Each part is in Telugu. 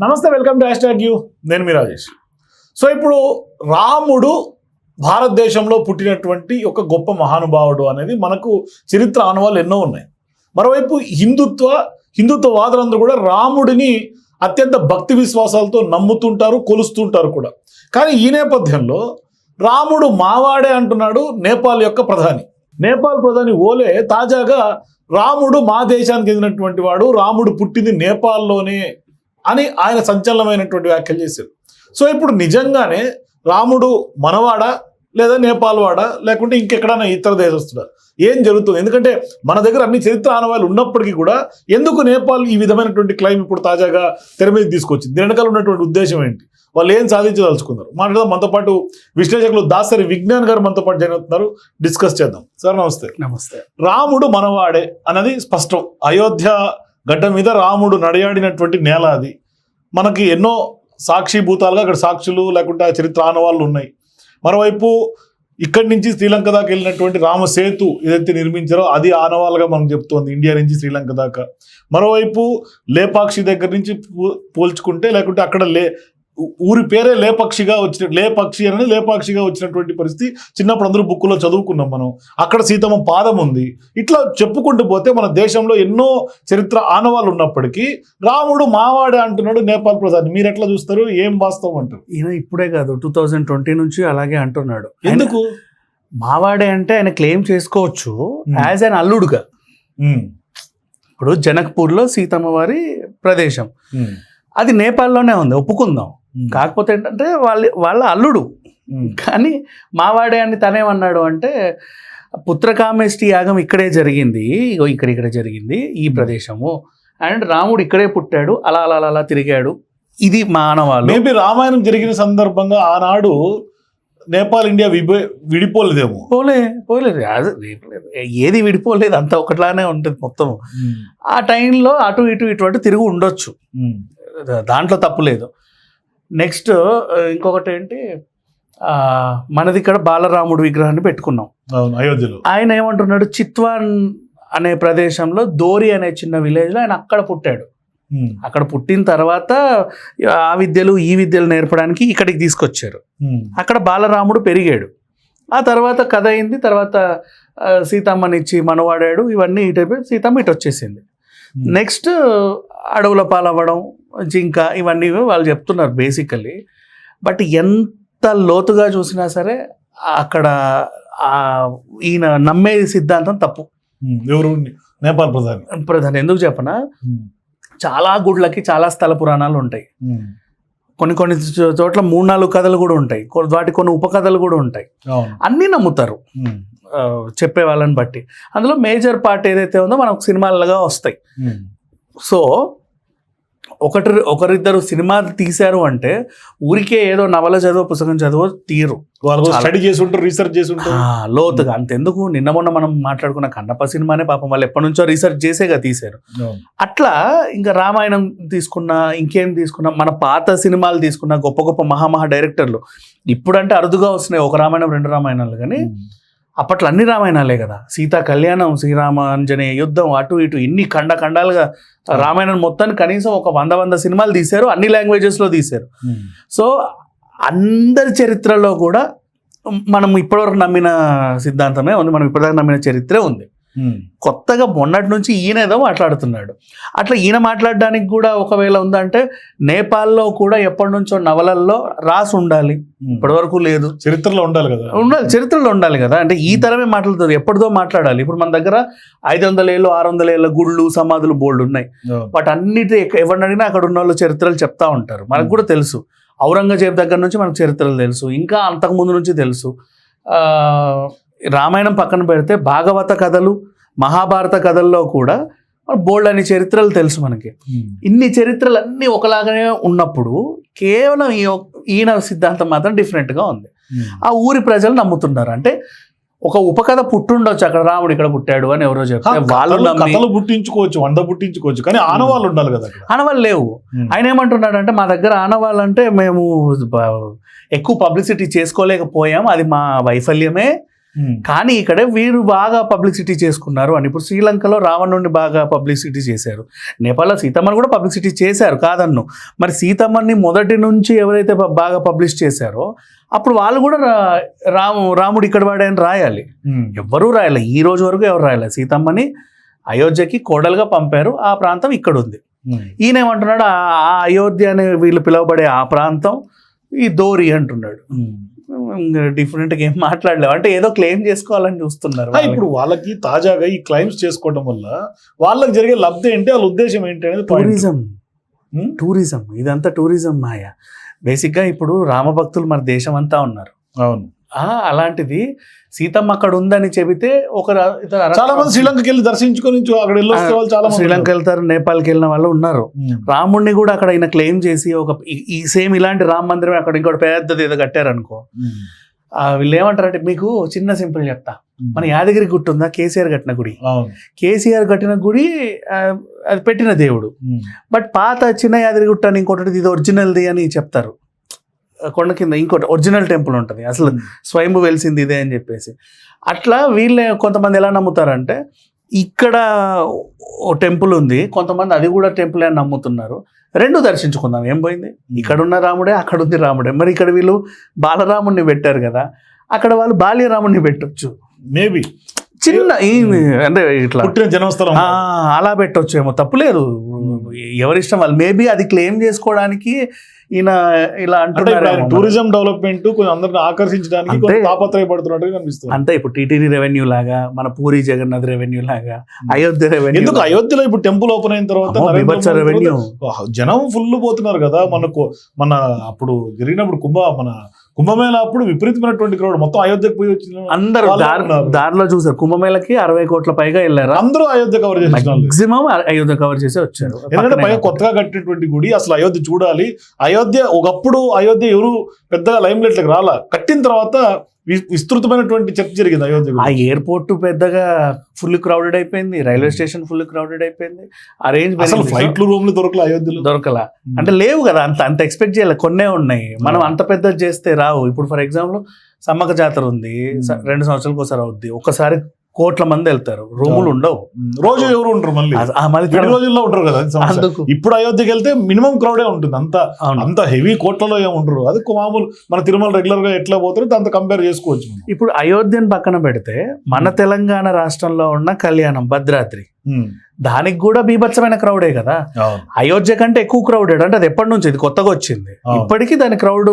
నమస్తే వెల్కమ్ టు హ్యాష్ యూ. నేను మీ రాజేష్. సో ఇప్పుడు రాముడు భారతదేశంలో పుట్టినటువంటి ఒక గొప్ప మహానుభావుడు అనేది మనకు చరిత్ర ఆనవాళ్ళు ఎన్నో ఉన్నాయి. మరోవైపు హిందుత్వ హిందుత్వవాదులందరూ కూడా రాముడిని అత్యంత భక్తి విశ్వాసాలతో నమ్ముతుంటారు కొలుస్తుంటారు కూడా. కానీ ఈ నేపథ్యంలో రాముడు మావాడే అంటున్నాడు నేపాల్ యొక్క ప్రధాని. నేపాల్ ప్రధాని ఓలే తాజాగా రాముడు మా దేశానికి చెందినటువంటి వాడు రాముడు పుట్టింది నేపాల్లోనే అని ఆయన సంచలనమైనటువంటి వ్యాఖ్యలు చేశారు. సో ఇప్పుడు నిజంగానే రాముడు మనవాడా లేదా నేపాల్ వాడా లేకుంటే ఇంకెక్కడైనా ఇతర దేశస్తుడా? ఏం జరుగుతుంది? ఎందుకంటే మన దగ్గర అన్ని చరిత్ర ఆనవాళ్ళు ఉన్నప్పటికీ కూడా ఎందుకు నేపాల్ ఈ విధమైనటువంటి క్లైమ్ ఇప్పుడు తాజాగా తెర మీద తీసుకొచ్చింది? దీని వెనకాల ఉన్నటువంటి ఉద్దేశం ఏంటి? వాళ్ళు ఏం సాధించదలుచుకున్నారు? మాట్లాడదాం. మనతో పాటు విశ్లేషకులు దాసరి విజ్ఞాన్ గారు మనతో పాటు జాయిన్ అవుతున్నారు. డిస్కస్ చేద్దాం. సార్ నమస్తే. నమస్తే. రాముడు మనవాడే అన్నది స్పష్టం. అయోధ్య గడ్డ మీద రాముడు నడయాడినటువంటి నేల అది. మనకి ఎన్నో సాక్షిభూతాలుగా అక్కడ సాక్షులు లేకుంటే ఆ చరిత్ర ఆనవాళ్ళు ఉన్నాయి. మరోవైపు ఇక్కడి నుంచి శ్రీలంక దాకా వెళ్ళినటువంటి రామసేతు ఏదైతే నిర్మించారో అది ఆనవాళ్ళుగా మనం చెప్తోంది ఇండియా నుంచి శ్రీలంక దాకా. మరోవైపు లేపాక్షి దగ్గర నుంచి పో- పోల్చుకుంటే లేకుంటే అక్కడ లే ఊరి పేరే లేపక్షిగా వచ్చిన లేపక్షి అనేది లేపాక్షిగా వచ్చినటువంటి పరిస్థితి చిన్నప్పుడు అందరూ బుక్కులో చదువుకున్నాం మనం. అక్కడ సీతమ్మ పాదం ఉంది. ఇట్లా చెప్పుకుంటూ పోతే మన దేశంలో ఎన్నో చరిత్ర ఆనవాళ్ళు ఉన్నప్పటికీ రాముడు మావాడే అంటున్నాడు నేపాల్ ప్రధాని మీరు ఎట్లా చూస్తారు? ఏం వాస్తవం అంటారు? ఈయన ఇప్పుడే కాదు టూ థౌజండ్ ట్వంటీ నుంచి అలాగే అంటున్నాడు. ఎందుకు? మావాడే అంటే ఆయన క్లెయిమ్ చేసుకోవచ్చు. యాజ్ అన్ అల్లుడుగా. ఇప్పుడు జనక్పూర్లో సీతమ్మ వారి ప్రదేశం. అది నేపాల్లోనే ఉంది ఒప్పుకుందాం. కాకపోతే ఏంటంటే వాళ్ళ వాళ్ళ అల్లుడు. కానీ మావాడే అని తనేమన్నాడు అంటే పుత్రకామేష్టి యాగం ఇక్కడే జరిగింది. ఇగో ఇక్కడ ఇక్కడ జరిగింది ఈ ప్రదేశము. అండ్ రాముడు ఇక్కడే పుట్టాడు. అలా అలా అలా తిరిగాడు. ఇది మానవాళ్ళు. మేబీ రామాయణం జరిగిన సందర్భంగా ఆనాడు నేపాల్ ఇండియా విభ విడిపోలేదేమో. పోలే పోలేదు అది ఏది విడిపోలేదు. అంత ఒకట్లానే ఉంటుంది మొత్తం ఆ టైంలో అటు ఇటు ఇటు అటు తిరిగి ఉండొచ్చు. దాంట్లో తప్పు లేదు. నెక్స్ట్ ఇంకొకటి ఏంటి మనది ఇక్కడ బాలరాముడు విగ్రహాన్ని పెట్టుకున్నాం. అవును అయోధ్యలో. ఆయన ఏమంటున్నాడు? చిత్వాన్ అనే ప్రదేశంలో దోరి అనే చిన్న విలేజ్లో ఆయన అక్కడ పుట్టాడు. అక్కడ పుట్టిన తర్వాత ఆ విద్యలు ఈ విద్యలు నేర్పడానికి ఇక్కడికి తీసుకొచ్చారు. అక్కడ బాలరాముడు పెరిగాడు. ఆ తర్వాత కథ అయింది. తర్వాత సీతమ్మనిచ్చి మనవాడాడు. ఇవన్నీ ఇటు సీతమ్మ ఇటు వచ్చేసింది. నెక్స్ట్ అడవుల పాలవ్వడం జింక ఇవన్నీ వాళ్ళు చెప్తున్నారు బేసికల్లీ. బట్ ఎంత లోతుగా చూసినా సరే అక్కడ ఈయన నమ్మే సిద్ధాంతం తప్పు. ఎవరు? నేపాల్ ప్రధాని. ప్రధాని. ఎందుకు చెప్పనా? చాలా గుడ్లకి చాలా స్థల పురాణాలు ఉంటాయి. కొన్ని కొన్ని చోట్ల మూడు నాలుగు కథలు కూడా ఉంటాయి. వాటి కొన్ని ఉపకథలు కూడా ఉంటాయి. అన్నీ నమ్ముతారు. చెప్పే వాళ్ళని బట్టి. అందులో మేజర్ పార్ట్ ఏదైతే ఉందో మనకు సినిమాలుగా వస్తాయి. సో ఒకటి ఒకరిద్దరు సినిమా తీశారు అంటే ఊరికే ఏదో నవల చదువు పుస్తకం చదువు తీరు. వాళ్ళు స్టడీ చేసి ఉంటారు రీసెర్చ్ చేసి ఉంటారు లోతుగా. అంతెందుకు? నిన్న మొన్న మనం మాట్లాడుకున్న కన్నప్ప సినిమానే పాపం వాళ్ళు ఎప్పటి నుంచో రీసెర్చ్ చేసేగా తీశారు. అట్లా ఇంకా రామాయణం తీసుకున్నా ఇంకేం తీసుకున్నా మన పాత సినిమాలు తీసుకున్న గొప్ప గొప్ప మహామహా డైరెక్టర్లు ఇప్పుడంటే అరుదుగా వస్తున్నాయి ఒక రామాయణం రెండు రామాయణాలు కానీ అప్పట్లో అన్ని రామాయణాలే కదా. సీతా కళ్యాణం శ్రీరామ ఆంజనేయ యుద్ధం అటు ఇటు ఇన్ని ఖండ ఖండాలుగా రామాయణం మొత్తాన్ని కనీసం ఒక వంద వంద సినిమాలు తీశారు అన్ని లాంగ్వేజెస్లో తీశారు. సో అందరి చరిత్రలో కూడా మనం ఇప్పటివరకు నమ్మిన సిద్ధాంతమే ఉంది మనం ఇప్పటిదాకా నమ్మిన చరిత్రే ఉంది. కొత్తగా మొన్నటి నుంచి ఈయన ఏదో మాట్లాడుతున్నాడు. అట్లా ఈయన మాట్లాడడానికి కూడా ఒకవేళ ఉందంటే నేపాల్లో కూడా ఎప్పటి నుంచో నవలల్లో రాసి ఉండాలి. ఇప్పటివరకు లేదు. చరిత్రలో ఉండాలి కదా. ఉండాలి చరిత్రలో ఉండాలి కదా. అంటే ఈ తరమే మాట్లాడుతారు ఎప్పటిదో మాట్లాడాలి. ఇప్పుడు మన దగ్గర ఐదు వందల ఏళ్ళు ఆరు వందల ఏళ్ళ గుళ్ళు సమాధులు బోల్డ్ ఉన్నాయి. వాటి అన్నిటి ఎక్క- ఎవరిని అడిగినా అక్కడ ఉన్న వాళ్ళు చరిత్రలు చెప్తా ఉంటారు. మనకు కూడా తెలుసు. ఔరంగజేబ్ దగ్గర నుంచి మనకు చరిత్రలు తెలుసు. ఇంకా అంతకు ముందు నుంచి తెలుసు. రామాయణం పక్కన పెడితే భాగవత కథలు మహాభారత కథల్లో కూడా బోల్డ్ అనే చరిత్రలు తెలుసు మనకి. ఉమ్, ఇన్ని చరిత్రలు అన్నీ ఒకలాగానే ఉన్నప్పుడు కేవలం ఈ ఈయన సిద్ధాంతం మాత్రం డిఫరెంట్గా ఉంది. ఉమ్, ఆ ఊరి ప్రజలు నమ్ముతున్నారు. అంటే ఒక ఉపకథ పుట్టుండొచ్చు అక్కడ రాముడు ఇక్కడ పుట్టాడు అని ఎవరో చెప్తే వాళ్ళు కథలు- పుట్టించుకోవచ్చు వంద పుట్టించుకోవచ్చు కానీ ఆనవాళ్ళు ఉండాలి కదా ఆనవాళ్ళు లేవు. ఆయన ఏమంటున్నాడు అంటే మా దగ్గర ఆనవాళ్ళంటే మేము బ- ఎక్కువ పబ్లిసిటీ చేసుకోలేకపోయాం. అది మా వైఫల్యమే. కానీ ఇక్కడ వీరు బాగా పబ్లిసిటీ చేసుకున్నారు అని. ఇప్పుడు శ్రీలంకలో రావణుడిని బాగా పబ్లిసిటీ చేశారు. నేపాల్లో సీతమ్మని కూడా పబ్లిసిటీ చేశారు కాదన్ను. మరి సీతమ్మని మొదటి నుంచి ఎవరైతే బాగా పబ్లిష్ చేశారో అప్పుడు వాళ్ళు కూడా రాము రాముడు ఇక్కడ వాడని రాయాలి. ఉమ్. ఎవ్వరూ రాయాలి. ఈ రోజు వరకు ఎవరు రాయాలి? సీతమ్మని అయోధ్యకి కోడలుగా పంపారు. ఆ ప్రాంతం ఇక్కడ ఉంది ఉమ్. ఈయన ఏమంటున్నాడు ఆ ఆ అయోధ్య అనే వీళ్ళు పిలువబడే ఆ ప్రాంతం ఈ దోరి అంటున్నాడు. ఉమ్. డిఫరెంట్గా ఏం మాట్లాడలేవు అంటే ఏదో క్లెయిమ్ చేసుకోవాలని చూస్తున్నారు. ఇప్పుడు వాళ్ళకి తాజాగా ఈ క్లైమ్స్ చేసుకోవడం వల్ల వాళ్ళకి జరిగే లబ్ధి ఏంటి వాళ్ళ ఉద్దేశం ఏంటి అనేది. టూరిజం. టూరిజం ఇదంతా టూరిజం మాయ బేసిక్గా ఇప్పుడు రామభక్తులు మన దేశం అంతా ఉన్నారు అవును అలాంటిది సీతమ్మ అక్కడ ఉందని చెబితే ఒక చాలా మంది శ్రీలంకకి వెళ్ళి దర్శించుకొని అక్కడ వాళ్ళు చాలా శ్రీలంక వెళ్తారు నేపాల్కి వెళ్ళిన వాళ్ళు ఉన్నారు. రాముడిని కూడా అక్కడ ఆయన క్లెయిమ్ చేసి ఒక ఈ- సేమ్ ఇలాంటి రామ మందిరం అక్కడ ఇంకోటి పెద్దది ఏదో కట్టారనుకో. వీళ్ళు ఏమంటారంటే మీకు చిన్న సింపుల్ చెప్తా. మన యాదగిరి గుట్ట ఉందా? కేసీఆర్ కట్టిన గుడి. కేసీఆర్ కట్టిన గుడి అది పెట్టిన దేవుడు. బట్ పాత చిన్న యాదగిరి గుట్ట అని ఇంకోటి ఇది ఒరిజినల్ది అని చెప్తారు. కొండ కింద ఇంకోటి ఒరిజినల్ టెంపుల్ ఉంటుంది. అసలు స్వయంభు వెలిసింది ఇదే అని చెప్పేసి. అట్లా వీళ్ళే కొంతమంది ఎలా నమ్ముతారంటే ఇక్కడ ఓ టెంపుల్ ఉంది కొంతమంది అది కూడా టెంపుల్ అని నమ్ముతున్నారు. రెండు దర్శించుకుందాం. ఏం పోయింది? ఇక్కడ ఉన్న రాముడే అక్కడ ఉంది రాముడే. మరి ఇక్కడ వీళ్ళు బాలరాముడిని పెట్టారు కదా అక్కడ వాళ్ళు బాల్యరాముడిని పెట్టొచ్చు. మేబీ. చిన్న ఈ అంటే ఇట్లా. పుట్టిన జన్మస్థలం. అలా పెట్టొచ్చేమో. తప్పులేదు. ఎవరిష్టం వాళ్ళు. మేబీ అది క్లెయిమ్ చేసుకోవడానికి ఈయన ఇలా అంటే అంటున్నారు టూరిజం డెవలప్మెంట్ కొంచెం అందరిని ఆకర్షించడానికి తాపత్రయపడుతున్నట్టుగా కనిపిస్తుంది. అంతే ఇప్పుడు టీటీడీ రెవెన్యూ లాగా మన పూరి జగన్నాథ్ రెవెన్యూ లాగా అయోధ్య రెవెన్యూ ఎందుకు అయోధ్యలో ఇప్పుడు టెంపుల్ ఓపెన్ అయిన తర్వాత రెవెన్యూ తర్వాత జనం ఫుల్ పోతున్నారు కదా మనకు మన అప్పుడు జరిగినప్పుడు కుంభ మన కుంభమేళ అప్పుడు విపరీతమైనటువంటి క్రౌడ్ మొత్తం అయోధ్యకు పోయి వచ్చిన అందరూ. దారిలో చూసారు కుంభమేళకి అరవై కోట్ల పైగా వెళ్ళారు అందరూ అయోధ్య కవర్ చేసిన. మాక్సిమం అయోధ్య కవర్ చేసి వచ్చారు ఎందుకంటే పైగా. కొత్తగా కట్టినటువంటి గుడి అసలు అయోధ్య చూడాలి అయోధ్య ఒకప్పుడు అయోధ్య ఎవరు పెద్దగా లైమ్ లైట్లకు రాలా కట్టిన తర్వాత విస్తృతమైనటువంటి చర్చ జరిగింది అయోధ్య ఆ. ఎయిర్పోర్ట్ పెద్దగా ఫుల్ క్రౌడెడ్ అయిపోయింది. రైల్వే స్టేషన్ ఫుల్ క్రౌడెడ్ అయిపోయింది. ఆ రేంజ్ అసలు ఫ్లైట్లు రూమ్లు దొరకలే అయోధ్యలో? దొరకలా. అంటే లేవు కదా అంత అంత ఎక్స్పెక్ట్ చేయాలి. కొన్నే ఉన్నాయి. మనం అంత పెద్దది చేస్తే రావు. ఇప్పుడు ఫర్ ఎగ్జాంపుల్ సమ్మక జాతర ఉంది. స- రెండు సంవత్సరాలకు ఒకసారి అవుద్ది. ఒకసారి కోట్ల మంది వెళ్తారు. రూములు ఉండవు. రోజు ఎవరు ఉంటారు మళ్ళీ. రోజుల్లో ఉంటారు కదా. అందుకు. ఇప్పుడు అయోధ్యకి వెళ్తే మినిమం క్రౌడే ఉంటుంది. అంత అంత హెవీ కోట్లలో ఏమి ఉండరు. అది మామూలు మన తిరుమల రెగ్యులర్గా ఎట్లా పోతారో దాంతో కంపేర్ చేసుకోవచ్చు. ఇప్పుడు అయోధ్యను పక్కన పెడితే మన తెలంగాణ రాష్ట్రంలో ఉన్న కళ్యాణం భద్రాద్రి. దానికి కూడా బీభత్సమైన క్రౌడే కదా. అయోధ్య కంటే ఎక్కువ క్రౌడెడ్ అంటే అది ఎప్పటి నుంచి? ఇది కొత్తగా వచ్చింది. ఇప్పటికీ దాని క్రౌడ్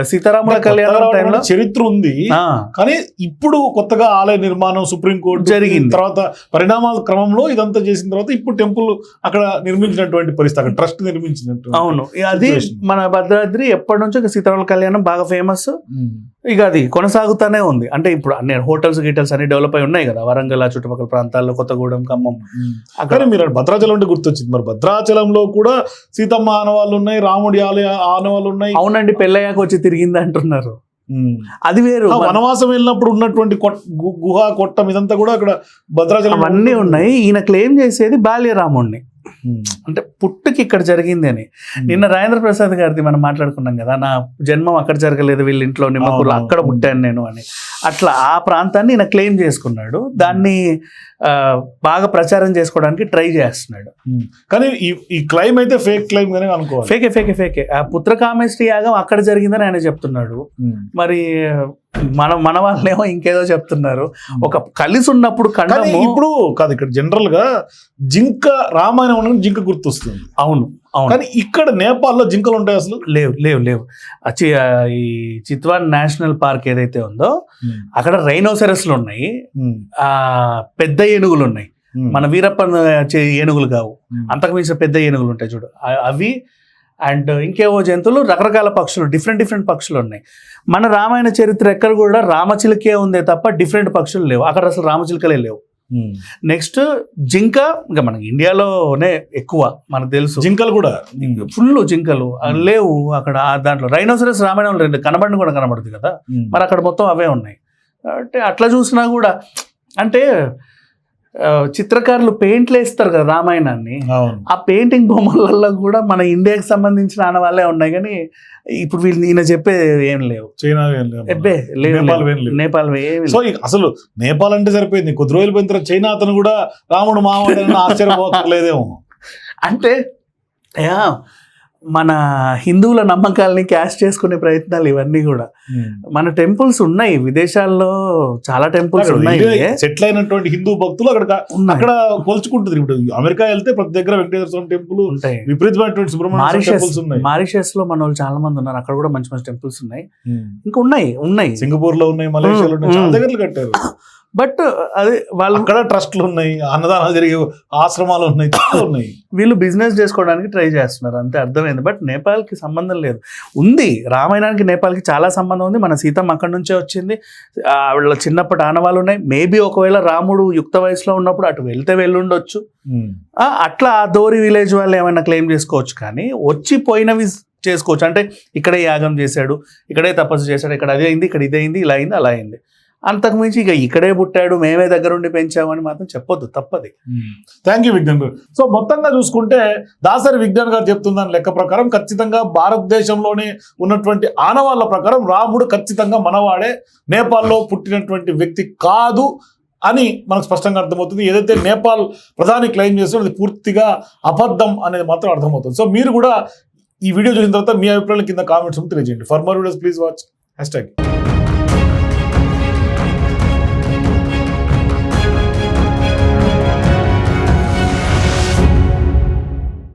సీతారాముల కళ్యాణం టైంలో చరిత్ర ఉంది. కానీ ఇప్పుడు కొత్తగా ఆలయ నిర్మాణం సుప్రీంకోర్టు జరిగింది. తర్వాత పరిణామాల క్రమంలో ఇదంతా చేసిన తర్వాత ఇప్పుడు టెంపుల్ అక్కడ నిర్మించినటువంటి పరిస్థితి అక్కడ ట్రస్ట్ నిర్మించినట్టు అవును. అది. మన భద్రాద్రి ఎప్పటి నుంచో సీతారాముల కళ్యాణం బాగా ఫేమస్. ఇక అది కొనసాగుతానే ఉంది. అంటే ఇప్పుడు అన్ని హోటల్స్ గీటల్స్ అన్ని డెవలప్ అయి ఉన్నాయి కదా. వరంగల్ చుట్టుపక్కల ప్రాంతాల్లో కొత్తగూడెం ఖమ్మం. అక్కడ మీరు భద్రాచలం అంటే గుర్తొచ్చింది. మరి భద్రాచలంలో కూడా సీతమ్మ ఆనవాళ్ళు ఉన్నాయి రాముడి ఆలయ ఆనవాళ్ళు ఉన్నాయి. అవునండి పెళ్ళయ్యాక వచ్చి తిరిగింది అంటున్నారు. అది వేరు వనవాసం వెళ్ళినప్పుడు ఉన్నటువంటి గుహ కొట్టం ఇదంతా కూడా అక్కడ భద్రాచలం అవన్నీ ఉన్నాయి ఈయన క్లెయిమ్ చేసేది బాల్యరాముణ్ణి. అంటే పుట్టుకి ఇక్కడ జరిగింది అని. నిన్న రాజేంద్ర ప్రసాద్ గారిది మనం మాట్లాడుకున్నాం కదా నా జన్మం అక్కడ జరగలేదు వీళ్ళ ఇంట్లో నిమ్మకూరు అవును, అక్కడ. పుట్టాను నేను అని. అట్లా ఆ ప్రాంతాన్ని ఈయన క్లెయిమ్ చేసుకున్నాడు. దాన్ని బాగా ప్రచారం చేసుకోవడానికి ట్రై చేస్తున్నాడు. కానీ ఈ ఈ క్లైమ్ అయితే ఫేక్ క్లైమ్ గానే అనుకోవాలి. ఫేకే ఫేకే ఫేకే. ఆ పుత్రకామేష్టి యాగం అక్కడ జరిగిందని ఆయన చెప్తున్నాడు. మరి మన మన వాళ్ళేమో ఇంకేదో చెప్తున్నారు. ఒక కలిసి ఉన్నప్పుడు కానీ ఖండము ఇప్పుడు కాదు ఇక్కడ జనరల్గా జింక రామాయణం అనగానే జింక గుర్తొస్తుంది. అవును అవును. కానీ ఇక్కడ నేపాల్లో జింకలు ఉంటాయి అసలు? లేవు లేవు లేవు. ఈ చిత్వాన్ నేషనల్ పార్క్ ఏదైతే ఉందో అక్కడ రైనోసెరస్లు ఉన్నాయి. ఆ పెద్ద ఏనుగులు ఉన్నాయి. మన వీరప్పన్ చే- ఏనుగులు కావు. ఉమ్. అంతకు మించిన పెద్ద ఏనుగులు ఉంటాయి చూడు. అవి అండ్ ఇంకేవో జంతువులు రకరకాల పక్షులు డిఫరెంట్ డిఫరెంట్ పక్షులు ఉన్నాయి. మన రామాయణ చరిత్ర ఎక్కడ కూడా రామచిలుకే ఉందే తప్ప డిఫరెంట్ పక్షులు లేవు. అక్కడ అసలు రామచిలుకలే లేవు. నెక్స్ట్ జింక ఇంకా మన ఇండియాలోనే ఎక్కువ మనకు తెలుసు. జింకలు కూడా. ఫుల్ జింకలు లేవు అక్కడ దాంట్లో. రైనోసరస్ రామాయణం రెండు కనబడిన కూడా కనబడుతుంది కదా. మరి అక్కడ మొత్తం అవే ఉన్నాయి. అంటే అట్లా చూసినా కూడా అంటే చిత్రకారులు పెయింట్లు వేస్తారు కదా రామాయణాన్ని. ఆ పెయింటింగ్ బొమ్మలలో కూడా మన ఇండియాకి సంబంధించిన ఆనవాళ్ళే ఉన్నాయి కానీ ఇప్పుడు వీళ్ళు ఈయన చెప్పే ఏం లేవు. చైనా నేపాల్ సో అసలు నేపాల్ అంటే సరిపోయింది. కొద్ది రోజులు పోయిన తర్వాత చైనా అతను కూడా రాముడు మావాడని ఆశ్చర్యపోకలేదేమో అంటే యా, మన హిందువుల నమ్మకాలని క్యాష్ చేసుకునే ప్రయత్నాలు ఇవన్నీ కూడా. మన టెంపుల్స్ ఉన్నాయి. విదేశాల్లో చాలా టెంపుల్స్ ఉన్నాయి. సెటిల్ అయినటువంటి హిందూ భక్తులు అక్కడ. అక్కడ కొలుచుకుంటుంది ఇప్పుడు అమెరికా వెళ్తే ప్రతి దగ్గర వెంకటేశ్వర స్వామి టెంపుల్ ఉంటాయి. విపరీతమైనటువంటి సుబ్రహ్మణ్య మారిషస్ టెంపుల్స్ ఉన్నాయి. మారిషస్లో మన వాళ్ళు చాలా మంది ఉన్నారు. అక్కడ కూడా మంచి మంచి టెంపుల్స్ ఉన్నాయి. ఇంకా ఉన్నాయి. ఉన్నాయి. సింగపూర్లో ఉన్నాయి మలేషియాలో ఉన్నాయి. చాలా. దగ్గరలు కట్టారు. బట్ అదే వాళ్ళు అక్కడ ట్రస్ట్లు ఉన్నాయి అన్నదానాలు జరిగే ఆశ్రమాలు ఉన్నాయి ఉన్నాయి. వీళ్ళు బిజినెస్ చేసుకోవడానికి ట్రై చేస్తున్నారు అంతే అర్థమైంది. బట్ నేపాల్కి సంబంధం లేదు. ఉంది రామాయణానికి నేపాల్కి చాలా సంబంధం ఉంది. మన సీతమ్మ అక్కడి నుంచే వచ్చింది. ఆ, వాళ్ళ చిన్నప్పటి ఆనవాళ్ళు ఉన్నాయి. మేబీ ఒకవేళ రాముడు యుక్త వయసులో ఉన్నప్పుడు అటు వెళ్తే వెళ్ళుండొచ్చు. అట్లా ఆ దోరి విలేజ్ వాళ్ళు ఏమైనా క్లెయిమ్ చేసుకోవచ్చు కానీ వచ్చి పోయినవి చేసుకోవచ్చు. అంటే ఇక్కడే యాగం చేశాడు ఇక్కడే తపస్సు చేశాడు ఇక్కడ అదే అయింది ఇక్కడ ఇదే అయింది ఇలా అయింది అలా అయింది. అంతకుమించి ఇక ఇక్కడే పుట్టాడు మేమే దగ్గరుండి పెంచామని మాత్రం చెప్పొద్దు తప్పది. థ్యాంక్ యూ విజ్ఞాన్ గారు. సో మొత్తంగా చూసుకుంటే దాసరి విజ్ఞాన్ గారు చెప్తుందని లెక్క ప్రకారం ఖచ్చితంగా భారతదేశంలోనే ఉన్నటువంటి ఆనవాళ్ళ ప్రకారం రాముడు ఖచ్చితంగా మనవాడే నేపాల్లో పుట్టినటువంటి వ్యక్తి కాదు అని మనకు స్పష్టంగా అర్థమవుతుంది. ఏదైతే నేపాల్ ప్రధాని క్లెయిమ్ చేస్తుందో అది పూర్తిగా అబద్ధం అనేది మాత్రం అర్థమవుతుంది. సో మీరు కూడా ఈ వీడియో చూసిన తర్వాత మీ అభిప్రాయాల కింద కామెంట్స్ తెలియజేయండి. For more videos please watch hash tag